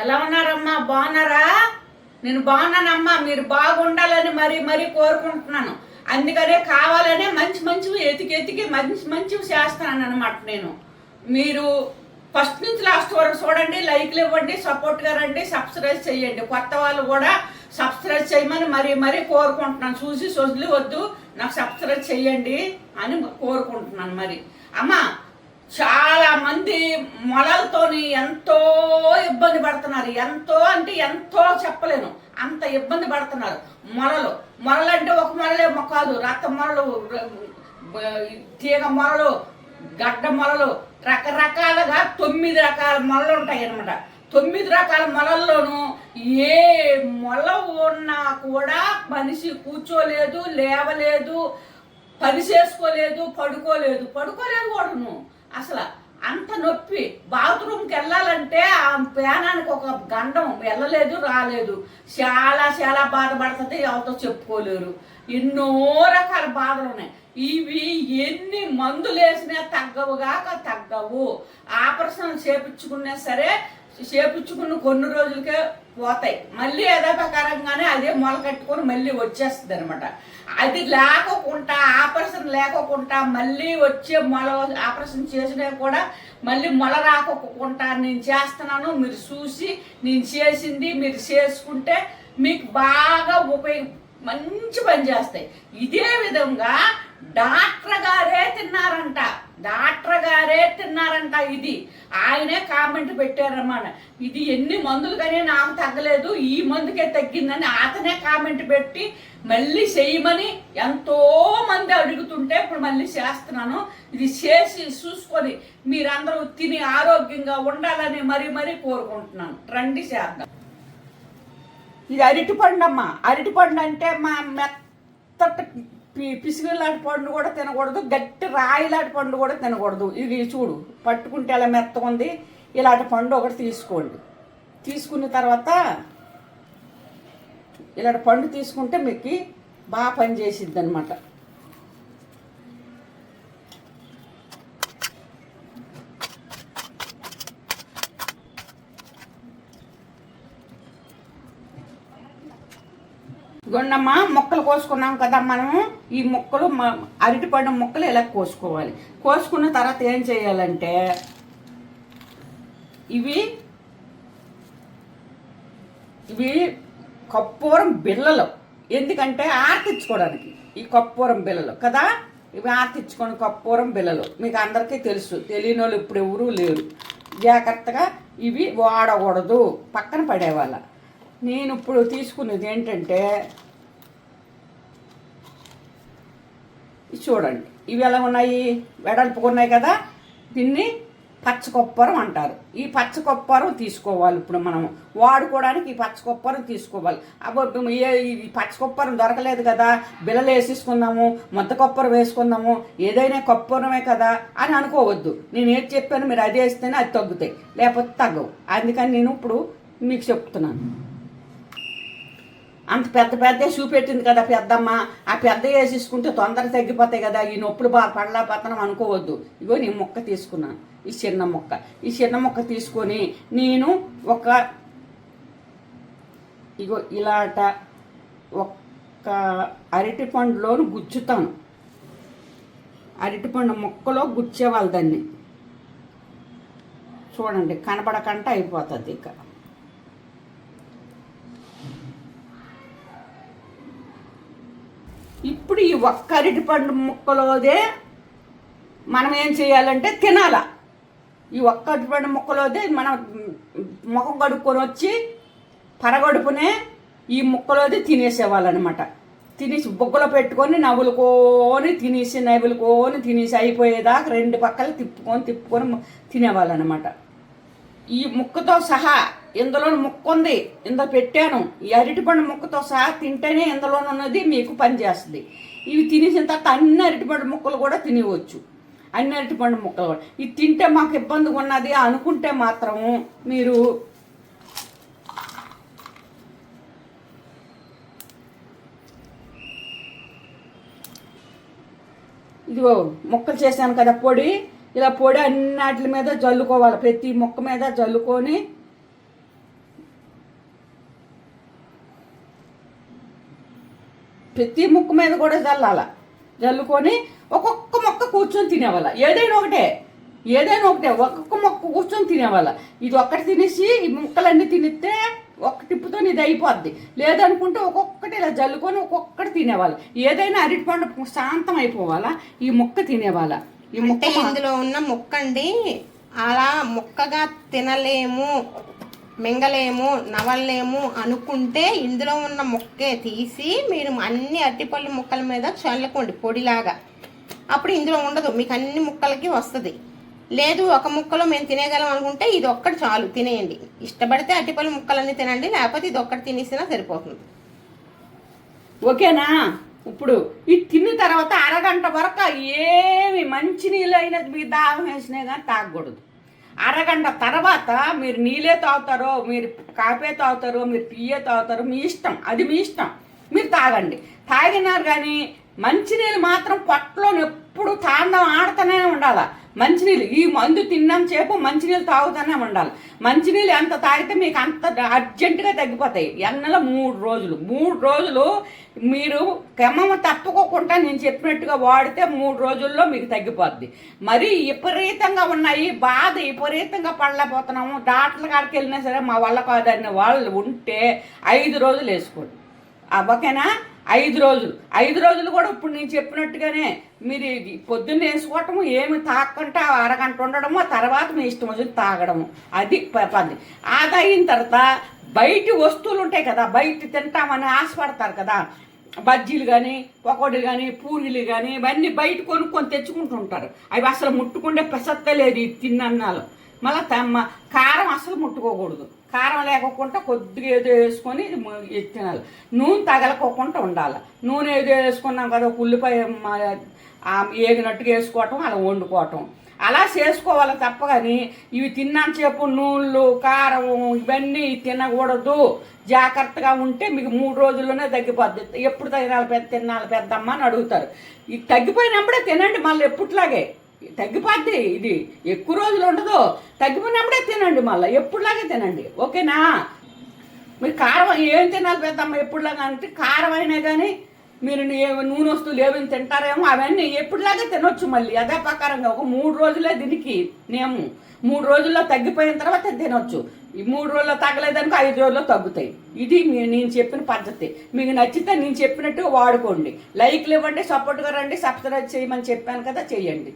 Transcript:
ఎలా ఉన్నారమ్మా? బాగున్నారా? నేను బాగున్నానమ్మా. మీరు బాగుండాలని మరీ మరీ కోరుకుంటున్నాను. అందుకనే కావాలనే మంచి మంచివి ఎతికి ఎతికి మంచి మంచివి చేస్తున్నాను అనమాట నేను. మీరు ఫస్ట్ నుంచి లాస్ట్ వరకు చూడండి లైక్లు ఇవ్వండి సపోర్ట్గా రండి సబ్స్క్రైబ్ చేయండి. కొత్త వాళ్ళు కూడా సబ్స్క్రైబ్ చేయమని మరీ మరీ కోరుకుంటున్నాను. చూసి సొజులు వద్దు నాకు సబ్స్క్రైబ్ చేయండి అని కోరుకుంటున్నాను మరి. అమ్మా చాలా మంది మొలలతోని ఎంతో పడుతున్నారు. ఎంతో అంటే ఎంతో చెప్పలేను. అంత ఇబ్బంది పడుతున్నారు. మొలలు మొలలు అంటే ఒక మొలలే కాదు. రక్త మొలలు తీగ మొలలు గడ్డ మొలలు రకరకాలుగా తొమ్మిది రకాల మొలలు ఉంటాయి అన్నమాట తొమ్మిది రకాల మొలల్లోనూ ఏ మొల ఉన్నా కూడా మనిషి కూర్చోలేదు లేవలేదు పని చేసుకోలేదు పడుకోలేదు. పడుకోలేదు కూడా నువ్వు అసలు అంత నొప్పి. బాత్రూమ్కి వెళ్ళాలి పేనానికి ఒక గండం వెళ్ళలేదు రాలేదు. చాలా చాలా బాధపడుతుంది ఎవరితో చెప్పుకోలేరు. ఎన్నో రకాల బాధలు ఉన్నాయి. ఇవి ఎన్ని మందులు వేసినా తగ్గవుగాక తగ్గవు. ఆపరేషన్ చేపించుకున్నా సరే చేపించుకున్న కొన్ని రోజులకే పోతాయి. మళ్ళీ యథాప్రకారంగానే అదే మొల కట్టుకొని మళ్ళీ వచ్చేస్తుంది అనమాట అది లేకోకుండా ఆపరేషన్ లేకోకుండా మళ్ళీ వచ్చే మొల ఆపరేషన్ చేసినా కూడా మళ్ళీ మొల రాకోకుండా నేను చేస్తున్నాను మీరు చూసి నేను చేసింది మీరు చేసుకుంటే మీకు బాగా ఉపయోగ మంచి పని చేస్తాయి. ఇదే విధంగా డాక్టర్ గారే తిన్నారంట. డాక్టర్ గారే తిన్నారంట ఇది. ఆయనే కామెంట్ పెట్టారన్నమాట. ఇది ఎన్ని మందులు కానీ నాకు తగ్గలేదు ఈ మందుకే తగ్గిందని అతనే కామెంట్ పెట్టి మళ్ళీ చేయమని ఎంతో మంది అడుగుతుంటే ఇప్పుడు మళ్ళీ చేస్తున్నాను. ఇది చేసి చూసుకొని మీరందరూ తిని ఆరోగ్యంగా ఉండాలని మరీ మరీ కోరుకుంటున్నాను. రండి చేద్దాం. ఇది అరటిపండు అమ్మ అరటిపండు అంటే మా మెత్తటి పి- పిసిగిలాంటి పండు కూడా తినకూడదు గట్టి రాయిలాంటి పండ్లు కూడా తినకూడదు. ఇది చూడు పట్టుకుంటే ఎలా మెత్తగా ఉంది ఇలాంటి పండు ఒకటి తీసుకోండి. తీసుకున్న తర్వాత ఇలాంటి పండు తీసుకుంటే మీకు బాగా పని చేసిద్ది అనమాట గుండమ్మ మొక్కలు కోసుకున్నాం కదా మనము. ఈ మొక్కలు మ- అరటిపండు మొక్కలు ఇలా కోసుకోవాలి? కోసుకున్న తర్వాత ఏం చేయాలంటే ఇవి ఇవి కప్పూరం బిళ్ళలు. ఎందుకంటే ఆర్తించుకోవడానికి ఈ కప్పూరం బిళ్ళలు కదా? ఇవి ఆర్తించుకోని కప్పూరం బిళ్ళలు. మీకు అందరికీ తెలుసు. తెలియని వాళ్ళు ఇప్పుడు ఎవరూ లేరు. జాగ్రత్తగా ఇవి వాడకూడదు. పక్కన పడేవాళ్ళ. నేను ఇప్పుడు తీసుకున్నది ఏంటంటే చూడండి. ఇవి ఎలా ఉన్నాయి? వెడల్పుగా ఉన్నాయి కదా? దీన్ని పచ్చకొప్పరం అంటారు. ఈ పచ్చకొప్పరం తీసుకోవాలి ఇప్పుడు మనం వాడుకోవడానికి ఈ పచ్చకొప్పరం తీసుకోవాలి. అబ్బో ఏ ఈ పచ్చకొప్పరం దొరకలేదు కదా. బిల్లలు వేసేసుకుందాము మొత్త కొప్పరం వేసుకుందాము ఏదైనా కొప్పరమే కదా అని అనుకోవద్దు. నేను ఏది చెప్పాను మీరు అది వేస్తేనే అది తగ్గుతాయి. లేకపోతే తగ్గవు. అందుకని నేను ఇప్పుడు మీకు చెప్తున్నాను. అంత పెద్ద పెద్ద చూపెట్టింది కదా పెద్దమ్మ. ఆ పెద్ద వేసేసుకుంటే తొందర తగ్గిపోతాయి కదా. ఈ నొప్పులు బాగా పడలా పతనం అనుకోవద్దు. ఇగో నీ మొక్క తీసుకున్నాను ఈ చిన్న మొక్క. ఈ చిన్న మొక్క తీసుకొని నేను ఒక ఇగో ఇలాట ఒక్క అరటి పండులోను గుచ్చుతాను. అరటిపండు మొక్కలో గుచ్చేవాళ్ళు దాన్ని. చూడండి కనబడకంట అయిపోతుంది ఇక. ఒక్క అరటి ఒక్క అరటిపండు ముక్కలోదే మనం ఏం చేయాలంటే తినాల. ఈ ఒక్క అరటిపండు ముక్కలోదే మనం ముఖం కడుక్కొని వచ్చి పరగడుపునే ఈ ముక్కలోది తినేసేవాళ్ళనమాట. తినేసి బొగ్గలో పెట్టుకొని నవ్వులుకొని తినేసి నవ్వులుకొని తినేసి అయిపోయేదాకా రెండు పక్కలు తిప్పుకొని తిప్పుకొని తినేవాళ్ళనమాట. ఈ ముక్కతో సహా ఇందులో ముక్క ఉంది. ఇందులో పెట్టాను. ఈ అరటిపండు ముక్కతో సహా తింటేనే ఇందులో ఉన్నది మీకు పనిచేస్తుంది. ఇవి తినేసిన తర్వాత అన్ని అరటిపండు ముక్కలు కూడా తినవచ్చు. అన్ని అరటిపండు ముక్కలు కూడా. ఇది తింటే మాకు ఇబ్బందిగా ఉన్నది అనుకుంటే మాత్రము మీరు ఇదిగో ముక్కలు చేశాను కదా పొడి. ఇలా పొడి అన్నిటి మీద జల్లుకోవాలి. ప్రతి మొక్క మీద జల్లుకొని ప్రతి ముక్క మీద కూడా చల్లాల జల్లుకొని ఒక్కొక్క మొక్క కూర్చొని తినేవాళ్ళ. ఏదైనా ఒకటే. ఏదైనా ఒకటే. ఒక్కొక్క మొక్క కూర్చొని తినేవాళ్ళ. ఇది ఒక్కటి తినేసి ఈ ముక్కలన్నీ తినిస్తే ఒక్క టిప్పుతో ఇది అయిపోద్ది. లేదనుకుంటే ఒక్కొక్కటి ఇలా జల్లుకొని ఒక్కొక్కటి తినేవాళ్ళు. ఏదైనా అరటిపండు శాంతం అయిపోవాలా? ఈ ముక్క తినేవాళ్ళ. ఈ ముక్క ఇందులో ఉన్న ముక్క అండి అలా ముక్కగా తినలేము. మింగలేము నవలలేము అనుకుంటే ఇందులో ఉన్న ముక్కే తీసి మీరు అన్ని అరటిపళ్ళు ముక్కల మీద చల్లుకోండి పొడిలాగా. అప్పుడు ఇందులో ఉండదు మీకు అన్ని ముక్కలకి వస్తుంది. లేదు ఒక ముక్కలో మేము తినేయగలం అనుకుంటే ఇది ఒక్కటి చాలు తినేయండి. ఇష్టపడితే అరటిపళ్ళు ముక్కలన్నీ తినండి లేకపోతే ఇది ఒక్కటి తినేసినా సరిపోతుంది. ఓకేనా? ఇప్పుడు ఇది తిన్న తర్వాత అరగంట వరకు ఏమి మంచినీళ్ళు అయినది మీ దాహం వేసినా కానీ తాగకూడదు. అరగంట తర్వాత మీరు నీళ్ళే తాగుతారో మీరు కాపే తాగుతారో మీరు పియ్యే తాగుతారో మీ ఇష్టం. అది మీ ఇష్టం. మీరు తాగండి. తాగినారు కానీ మంచినీళ్ళు మాత్రం పొట్టలో ఎప్పుడు తాండం ఆడుతూనే ఉండాలి? మంచినీళ్ళు. ఈ మందు తిన్నాం చేపు మంచినీళ్ళు తాగుతూనే ఉండాలి. మంచినీళ్ళు ఎంత తాగితే మీకు అంత అర్జెంటుగా తగ్గిపోతాయి. ఎన్నెల మూడు రోజులు. మూడు రోజులు మీరు క్రమం తప్పుకోకుండా నేను చెప్పినట్టుగా వాడితే మూడు రోజుల్లో మీకు తగ్గిపోద్ది. మరి విపరీతంగా ఉన్నాయి. బాధ విపరీతంగా పడలేకపోతున్నాము. డాక్టర్ల కాడికి వెళ్ళినా సరే మా వల్ల కాదని వాళ్ళు ఉంటే ఐదు రోజులు వేసుకోండి. ఓకేనా? ఐదు రోజులు. ఐదు రోజులు కూడా ఇప్పుడు నేను చెప్పినట్టుగానే మీరు పొద్దున్న వేసుకోవటము ఏమి తాగకుండా అరగంట ఉండడము తర్వాత మీ ఇష్టం వచ్చి తాగడము. అది పది పద్ధతి అది అయిన తర్వాత బయటి వస్తువులు ఉంటాయి కదా బయట తింటామని ఆశపడతారు కదా. బజ్జీలు కానీ పకోడీలు కానీ పూరీలు కానీ ఇవన్నీ బయట కొనుక్కొని తెచ్చుకుంటుంటారు అవి అసలు ముట్టుకుంటే పెసత్తలేదు ఇది ఈ తిన్నన్నాలు. మళ్ళీ తమ్మ కారం అసలు ముట్టుకోకూడదు. కారం లేకోకుండా కొద్దిగా ఏదో వేసుకొని తినాలి. నూనె తగలకోకుండా ఉండాలి. నూనె ఏదో వేసుకున్నాం కదా ఉల్లిపాయ ఏగినట్టుగా వేసుకోవటం అలా వండుకోవటం. అలా చేసుకోవాలి తప్ప కానీ ఇవి తిన్నాను నూనెలు కారం ఇవన్నీ తినకూడదు. జాగ్రత్తగా ఉంటే మీకు మూడు రోజుల్లోనే తగ్గిపోద్ది. ఎప్పుడు తినాలి పెద్ద తినాలి పెద్దమ్మ అని అడుగుతారు. ఇది తగ్గిపోయినప్పుడే తినండి మళ్ళీ ఎప్పుట్లాగే. తగ్గిపోద్ది. ఇది ఎక్కువ రోజులు ఉండదు. తగ్గిపోయినప్పుడే తినండి మళ్ళీ. ఎప్పుడులాగే తినండి. ఓకేనా? మీరు కారం ఏం తినాలి పెద్దమ్మ ఎప్పుడులాగా అంటే కారం అయినా కానీ మీరు నూనె వస్తువులు ఏమైనా తింటారేమో అవన్నీ ఎప్పుడులాగే తినొచ్చు మళ్ళీ. అదే ప్రకారంగా ఒక మూడు రోజులే దీనికి నేము మూడు రోజుల్లో తగ్గిపోయిన తర్వాత తినొచ్చు. ఈ మూడు రోజుల్లో తగ్గలేదనుకో ఐదు రోజుల్లో తగ్గుతాయి. ఇది నేను చెప్పిన పద్ధతి. మీకు నచ్చితే నేను చెప్పినట్టు వాడుకోండి. లైక్లు ఇవ్వండి సపోర్ట్గా రండి సబ్స్క్రైబ్ చేయమని చెప్పాను కదా చేయండి.